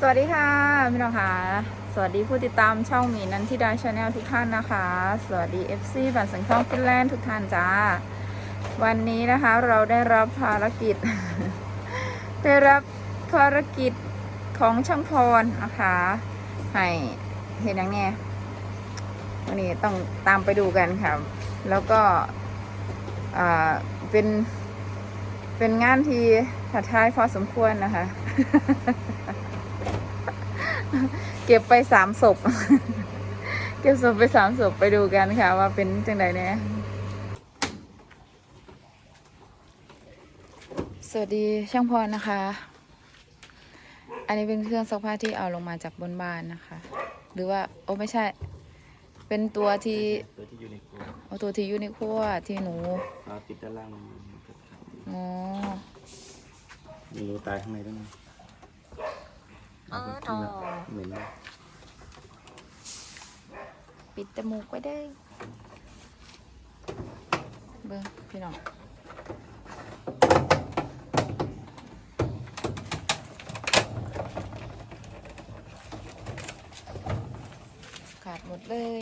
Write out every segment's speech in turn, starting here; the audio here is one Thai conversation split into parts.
สวัสดีค่ะพี่น้องค่ะ สวัสดีผู้ติดตามช่องหมีนันทิดาชาแนลทุกท่านนะคะ สวัสดี FC บันสังทองฟินแลนด์ทุกท่านจ้า วันนี้นะคะเราได้รับภารกิจ ได้รับภารกิจของช่างพรนะคะ ให้เห็นอย่างแน่วันนี้ต้องตามไปดูกันค่ะ แล้วก็อ่าเป็นเป็นงานที่ท้าทายพอสมควรนะคะ เก็บไปสามศพ เก็บศพไปสามศพไปดูกันค่ะ ว่าเป็นจังไดเนี่ยสวัสดีช่างพรนะคะ อันนี้เป็นเครื่องซักผ้าที่เอาลงมาจากบนบ้านนะคะ หรือว่า โอ้ไม่ใช่ เป็นตัวที่ตัวที่อยู่ในครัวเอาตัวที่อยู่ในครัวที่หนูเราปิดด้านล่างมันมันจะขัดอ๋อมีรูตายข้างในด้วยนะ อ๋ออาไปทิ้งละเหม็นปิดจมูกไว้ได้ เบิ้งพี่น้องขาดหมดเลย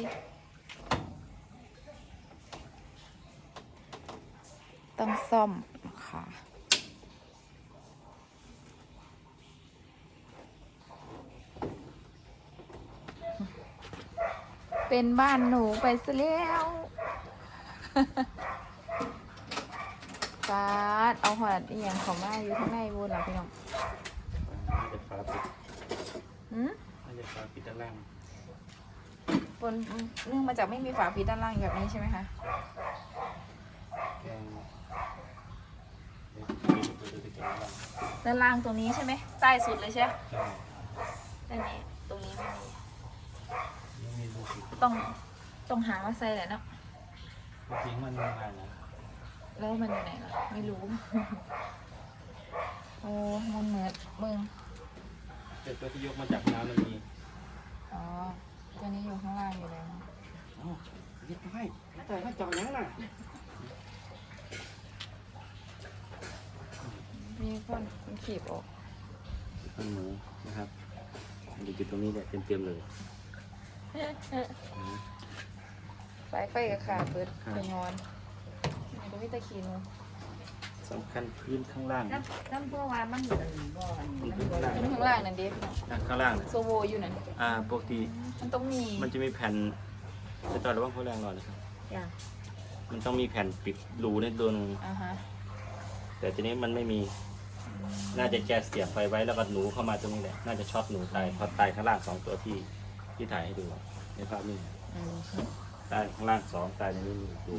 ต้องซ่อมนะคะ เป็นบ้านหนูไปซะแล้วฟาดเอาหอดอีหยังเขามาอยู่ข้างในบนเหรอพี่น้องน่าจะฟ้าปิดหืมน่าจะฟ้าปิดด้านล่าง บนเนื่องมาจากไม่มีฝาปิดด้านล่างแบบนี้ใช่ไหมคะ แกงเดี๋ยวมีตัวตัวแกงล่างด้านล่างตรงนี้ใช่ไหมใต้สุดเลยใช่ไหมใช่ ด้านนี้ตรงนี้ไม่มีไม่มีรูปิด ต้องต้องหามาใส่แหละเนาะก็ทิ้งมันไม่ได้นะแล้วมันอยู่ไหนล่ะ ไม่รู้ โอ้มันเหมือนมึงแต่ตัวที่ยกมาจากน้ำมันมีอ๋อ ตัวนี้อยู่ข้างล่างอยู่แล้วเอ้ายึดไว้แต่ถ้าเจาะยังน่ะมีคนมันขีบออกข้างหมูนะครับมันจะอยู่ตรงนี้แหละเต็มๆเลย สายไฟกับขาดเปิดเป็นงอนไหนดูวิตาคีนูสำคัญพื้นข้างล่างน้ำน้ำพวกว่ามันเหมือนบ่อนพื้นมันข้างล่างขึ้นข้างล่างนั่นเด็อะข้างล่างน่ะโซโวอยู่นั่นอ่าปกติมันต้องมีมันจะมีแผ่นจะต่อระว่างพแรงหน่อยนะครับจ้ะมันต้องมีแผ่นปิดรูในตัวหนึงอ่าฮะแต่ทีนี้มันไม่มี น่าจะแกเสียบไฟไว้แล้วก็หนูเข้ามาตรงนี้แหละ น่าจะช็อตหนูตายเพราะตายข้างล่างสองตัวที่ ที่ถ่ายให้ดูในภาพนี้อืมตายข้างล่างสองตายในนี้มีตัว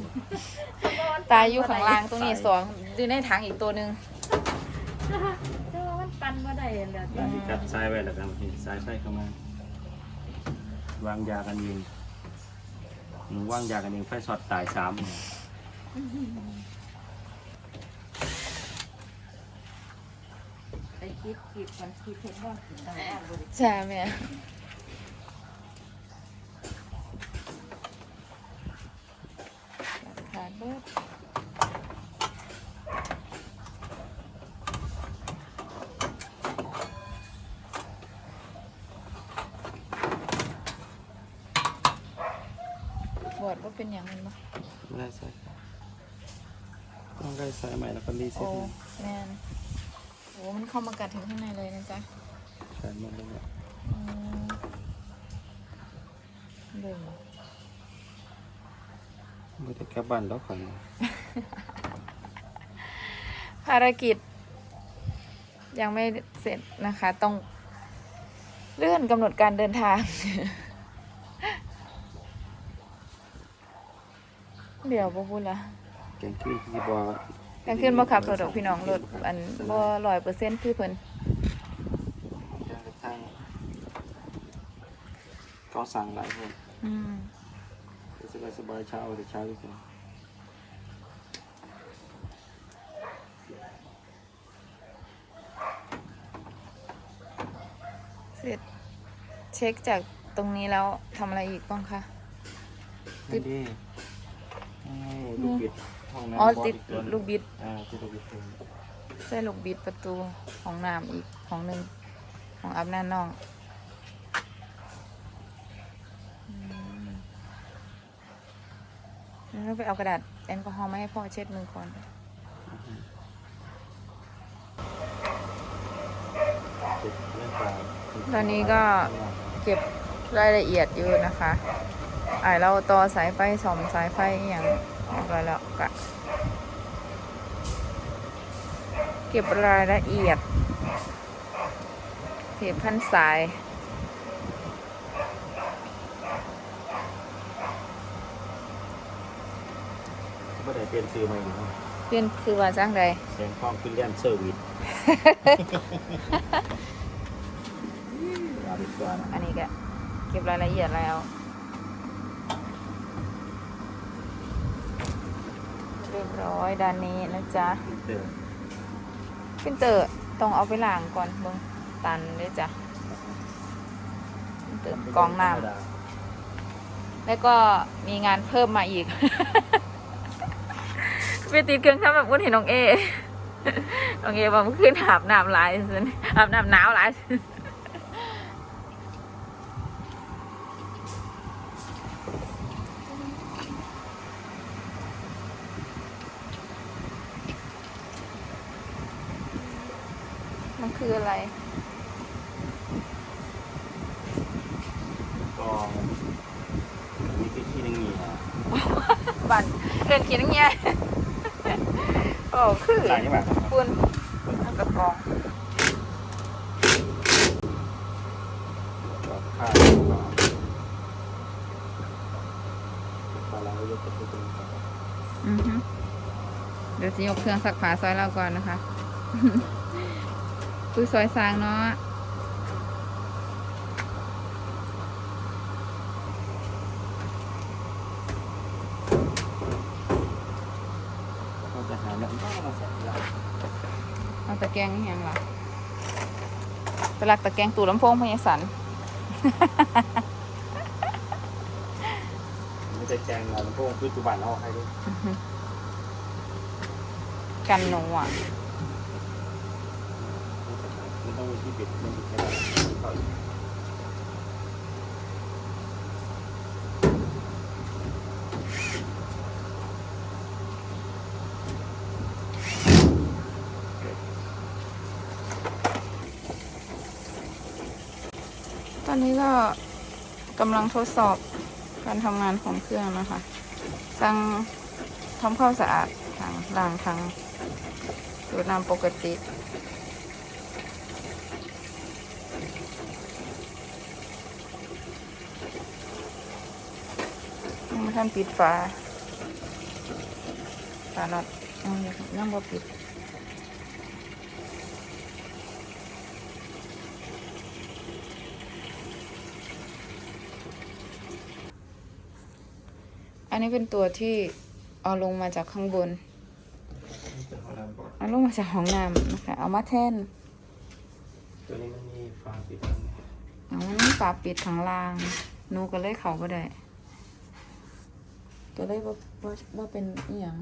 ตายอยู่ข้างล่างตรงนี้สองอยู่ในถังอีกตัวหนึ่งแต่ว่ามันปันบ่ได้แล้วน่าจะกัดซ้ายไว้แล้วกันทีซ้ายไฟเข้ามา วางยากันเองหนูวางยากันเองไฟช็อตตายสามไปคิดคิดมันคิดเห็นว่าถึงได้ว่าบ่ได้ใช่ไหมขาดเบิดบ วชว่าเป็นอย่างนั้นปะไม่ได้ใส่ต้องได้ใส่ใหม่แล้วก็รีเซ็โอ้ตใหม่แมนโอ้มันเข้ามากัดถึงข้างในเลยนะจ๊ะใส่หมดเลยเนี่ยอืมเบิ่งไม่ได้กลับบ้านแล้วขอนภารกิจ ยังไม่เสร็จนะคะ ต้องเลื่อนกำหนดการเดินทาง เดี๋ยวบ่พูดละแกงขี้ที่บอกลางคืนบ่ขับรถดอกพี่น้องรถอันบ่ร้อยเปอร์เซ็นต์คือเพิ่นทางก็สั่งหลายคนอืมสบายสบายๆเช้าแต่เช้าดีกว่าเสร็จเช็คจากตรงนี้แล้วทำอะไรอีกบ้างคะนี่ดิ ลูกบิดห้องน้ำอ๋อบสติดกตัวหนึ่งลูกบิดอ่าติดลูกบิดตัวหนึ่งใส่ลูกบิดประตูของน้ำอีกของหนึ่งของอาบน้ำน้องอืมแล้วไปเอากระดาษแอลกอฮอล์มาให้พ่อเช็ดมือก่อน ติดเรื่องการตอนนี้ก็ เก็บรายละเอียดอยู่นะคะ อ่ายเราต่อสายไฟสอมสายไฟอหย่างเรียบร้อยแล้วก็เก็บรายละเอียดเทปพันสายไม่ได้เปลี่ยนซื้อมาอีกเนาะเปลี่ยนคือว่าจ้างใดเสียงคล้องขึ้นเลียนเซอร์วิสเอาดีกว่านะอันนี้ก็เก็บรายละเอียดแล้ว รียบร้อยด้านนี้นะจ๊ะเดิมพินเตอร์ต้องเอาไปล้างก่อนเบิ่งตันเลยจ้ะพินเตอร์กรองน้ำแล้วก็มีงานเพิ่มมาอีกไปติดเครื่องทำแบบอุ้นเห็นน้องเอน้องเอบอกเมื่อคืนอาบน้ำหลายสิอาบน้ำหนาวหลายสิ มันคืออะไรกองมีที่ที่นึงมีอะบันเอินเขียนอย่างเงี้ยโอ้คือขายยังไงปุนแล้วกระกรองค่าปลาล้างก็ยกกระตุ้นตัวอือฮึเดี๋ยวสิยกเครื่องสักผ้าซอยเราก่อนนะคะ ปุ้ยซอยซางเนาะก็จะหาแบบนี้มาใส่ยาเอาตะแกรงนี่ยังล่ะไปลักตะแกรงตู่ลำโพงพญาสันไม่ใช่แกงเราพวกพืชตุบันเอาให้ด้วยกันหนูอะมัน ต้องมีที่ปิดไมันปิดไม่ได้เข้าอีกตอนนี้ก็กำลังทดสอบการทำงานของเครื่องนะคะ สั่งทำความสะอาดทางล้างทางสูดน้ำปกติ ยังไม่ทันปิดฝาฝาน็อตยังยังบ่ปิดอันนี้เป็นตัวที่เอาลงมาจากข้างบนเป็นของเราก่อนเอาลงมาจากห้องน้ำนะคะ เอามาแท่นตัวนี้มันมีฝาปิดข้างในเอามันมีฝาปิดข้างล่างหนูก็เลยเขาก็ได้ ก็เลยว่าว่าว่าเป็นอีหยัง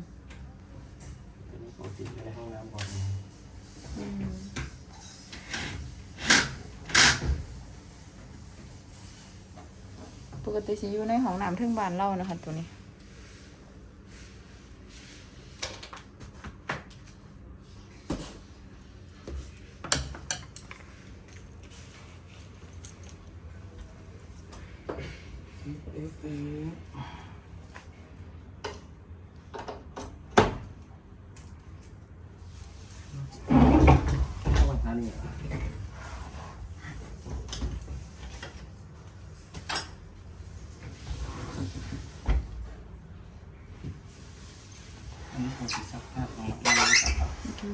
ตัวนี้ของติในห้องน้ำก่อนอืมปกติสิอยู่ในห้องน้ำทึ่งบานเล่านะคะตัวนี้เอ๊ะเอะเอามาทานนี่เหรออันนี้ของสีซักผ้าของเราไม่ได้ซักผ้า อ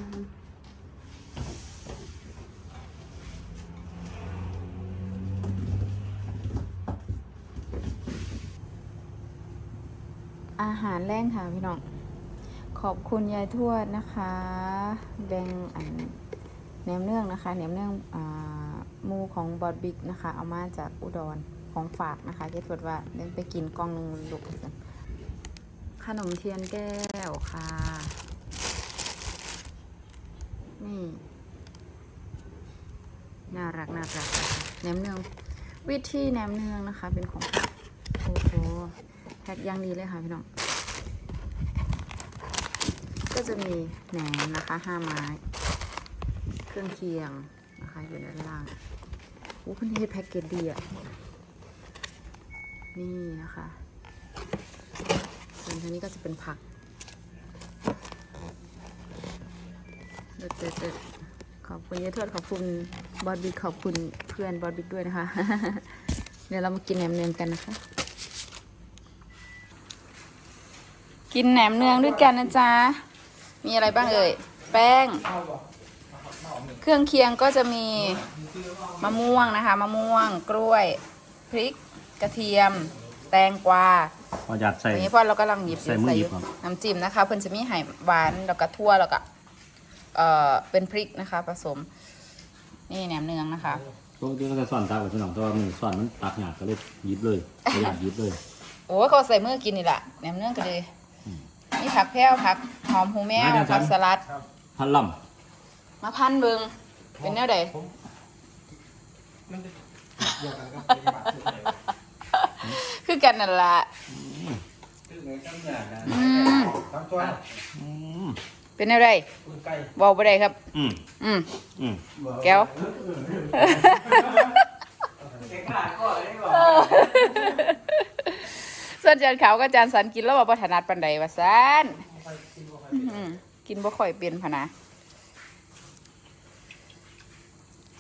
าหารแรงค่ะพี่น้อง ขอบคุณยายทวดนะคะแบ่งอันแหนมเนื่องนะคะแหนมเนื่องอ่าหมูของบอดบิ๊กนะคะ เอามาจากอุดรของฝากนะคะยายทวดว่าเดินไปกินกองนึงลูกขนมเทียนแก้วค่ะ นี่ น่ารักน่ารักนะคะแหนมเนือง วิธีแหนมเนืองนะคะ เป็นของโอ้โหแพ็คย่างดีเลยค่ะพี่น้อง ก็จะมีแหนมนะคะห้าไม้ เครื่องเคียงนะคะ อยู่ด้านล่างโอ้เพิ่นเฮ็ดแพ็กเกจดีอะ นี่นะคะส่วนทางนี้ก็จะเป็นผัก เด็ดเด็ดเด็ดขอบคุณยายทวดขอบคุณบอดบิ๊กขอบคุณเพื่อนบอดบิ๊กด้วยนะคะ เดี๋ยวเรามากินแหนมเนืองกันนะคะ กินแหนมเนืองด้วยกันนะจ๊ะ มีอะไรบ้างเอ่ย แป้ง เครื่องเคียงก็จะมีมะม่วงนะคะ มะม่วง กล้วย พริก กระเทียม แตงกวาพอหยัดใส่อันนี้พ่อเรากำลังหยิบอยู่ใส่มือหยิบอยู่ครับน้ำจิ้มนะคะ เพิ่นจะมีไห่หวานแล้วก็ทั่วแล้วก็ เอ่อเป็นพริกนะคะ ผสม นี่แหนมเนืองนะคะ ปกติก็จะสอนตากับพี่น้องแต่ว่ามันสอนมันตักหยาดก็เลยหยิบเลยประหยัดหยิบเลย โอ้ยเขาใส่มือกินนี่แหละแหนมเนืองก็เลยมีผักแพรวผักหอมหูแมวผักสลัด พันล่มาพันเบิงเป็นแนวใดมันจะเดียวกันครับเป็นบาทคืออะไรคือกันนั่นละคือเหมือนกันอย่างนะอืมทำตัวำอืม เป็นแนวใดคุณไก่เบาไปได้ครับ อืมอืมอืมแก้วเด็กขาดก็ได้บอกส่วนจานขาวก็จานสันกินแล้วบ่ถนัดปันใดว่าซันอืมกินบ่ค่อยเป็นพะนะ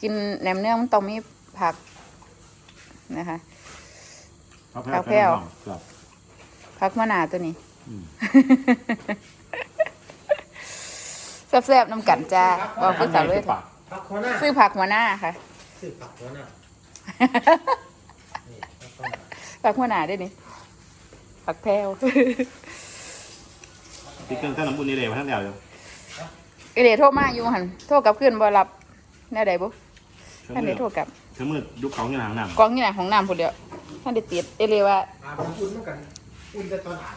กินแหนมเนื้อมันต้องมีผักนะคะเอาแพ้เอาแพ้วครับผักมะนาวตัวนี้อืม แซ่บๆน้ำกันจ้าบอกพี่สาวเลยปากผักหัวหน้าซื้อผักหัวหน้าค่ะ ซื้อผักหัวหน้านี่ผักหัวหน้าผักหัวหน้าด้วยนี่ผักแพรวที่เครื่องท่านน้ำอุ่นนี่เลยมาทั้งเดียวอยู่เอเดโทรมาอยู่หันโทรกลับขึ้นบ่รับแน่ใดบุเครื่องท่านมืได้อโทรกลับเครื่องมือยุคของอยู่หางน้ำกองอยู่ไหนของน้ำพุ่นเดียวท่านได้ติดเอเลยว่าอาบน้ำอุ่นเหมือนกันอุ่นแต่ตอนอาบ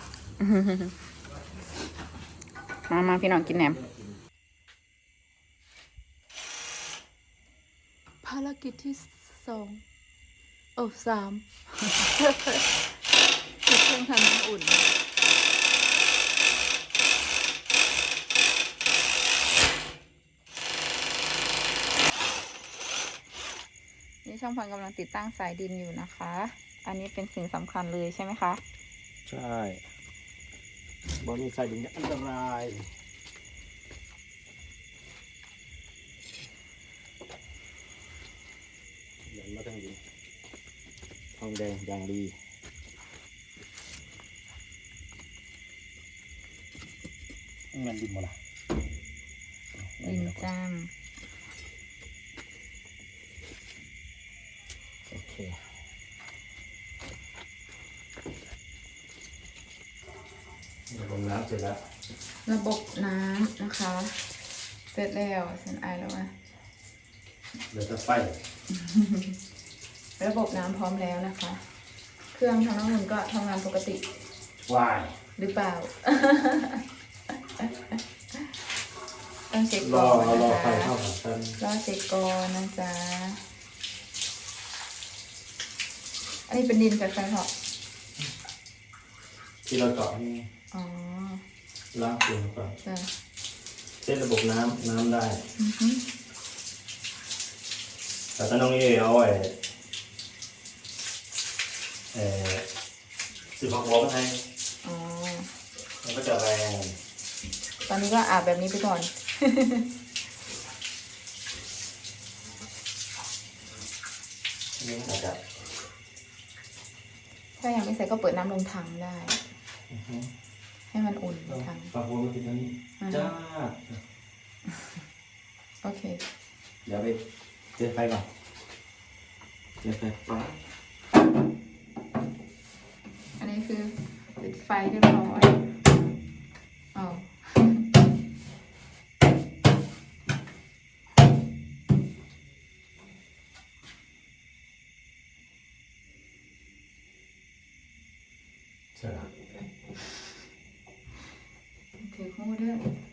มามาพี่น้องกินแหนมารกิจที่สองโอ้สามติดเครื่องทำน้ำอุ่น นี่ช่างพันกำลังติดตั้งสายดินอยู่นะคะ อันนี้เป็นสิ่งสำคัญเลยใช่ไหมคะ ใช่บอมีใส่ดินอันตรายเดินมาทางดินท องแดงอย่างดีแมันดินหมดละดินจ้ามโอเคลงน้ำเสร็จแล้ว ระบบน้ำนะคะ เสร็จแล้วเซ็นไอแล้วว่าเดี๋ยวจะไฟ ระบบน้ำพร้อมแล้วนะคะ เครื่องทำน้ำอุ่นก็ทำงานปกติ วายหรือเปล่า ต้องเช็ครก่ออนรอนะไฟคะเข้ากับกันรอเช็คก่อนนะจ๊ะ อันนี้เป็นดินจากไฟเหรอที่เราเจาะนี่อ๋อล้างตัวก่อนจ้ะเส้นระบบน้ำน้ำได้ อือฮึแต่ถ้าน้องเอเอาไอ้ เอ่อสื่อผักหัวมาให้อ๋อ มันก็จะแรงตอนนี้ก็อาบแบบนี้ไปก่อนอันนี่อาจจะถ้ายังไม่ใส่ก็เปิดน้ำลงถังได้ อือฮึให้มันอุ่นในถังผักหัวมาติดอันนี้อ่าจ้าโอเค เดี๋ยวไปเติมไฟก่อนเติมไฟปั๊บ คือปิดไฟเรียบร้อยอ๋อเสร็จแล้วถือคู่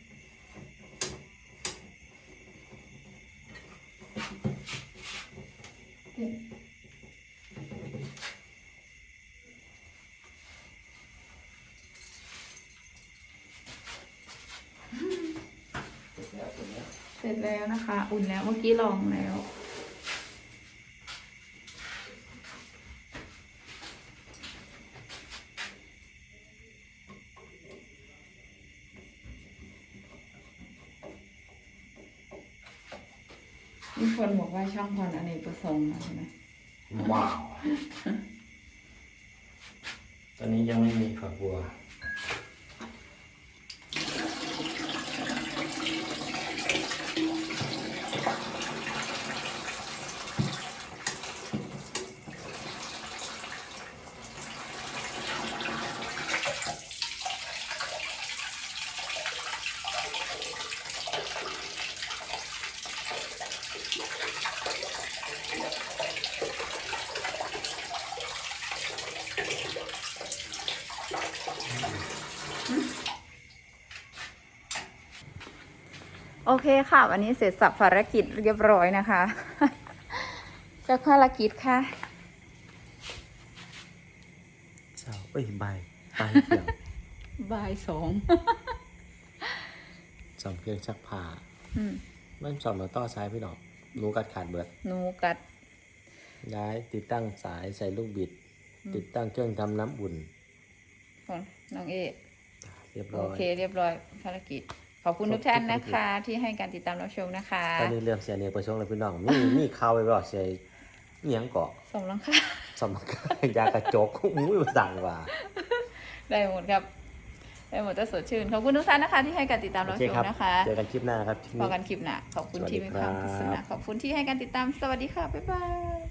ร็จแล้วนะคะ อุ่นแล้วเมื่อกี้ลองแล้วมีคนบอกว่าช่องพรอเนกประสงค์นะใช่ไหมว้าว ตอนนี้ยังไม่มีฝักบัว โอเคค่ะ วันนี้เสร็จสับภารกิจเรียบร้อยนะคะจากภารกิจค่ะเช้าเอ้ยใบายบายเกี่ยวบ่ายสองสอมเครื่องชักผ้าอืม มันสอมมาต่อซ้ายพี่ดอก หนูกัดขาดเบิด หนูกัด ย้ายติดตั้งสายใส่ลูกบิดติดตั้งเครื่องทำน้ำอุ่น ของน้องเอ เรียบโอร้อย เคเรียบร้อยภารกิจ ขอบคุณทุกท่านนะคะ ที่ให้การติดตามรับชมนะคะตอนนี้เริ่มเสียเนียประชงแล้วพี่น้อง มีมีข่าวไปบอกเสียเอียงเกาะสมรังค่ะ สมกยากระจกอุ้ยสั่งว่า ได้หมดครับ ได้หมดจะสดชื่น ขอบคุณทุกท่านนะคะที่ให้การติดตามโอรับเคชมครับนะคะเจอกันคลิปหน้าครับพอกันคลิปหน้าขอบคุณที่มีความสวัสดีสุคขรับขอบคุณที่ให้การติดตามสวัสดีค่ะบ๊ายบาย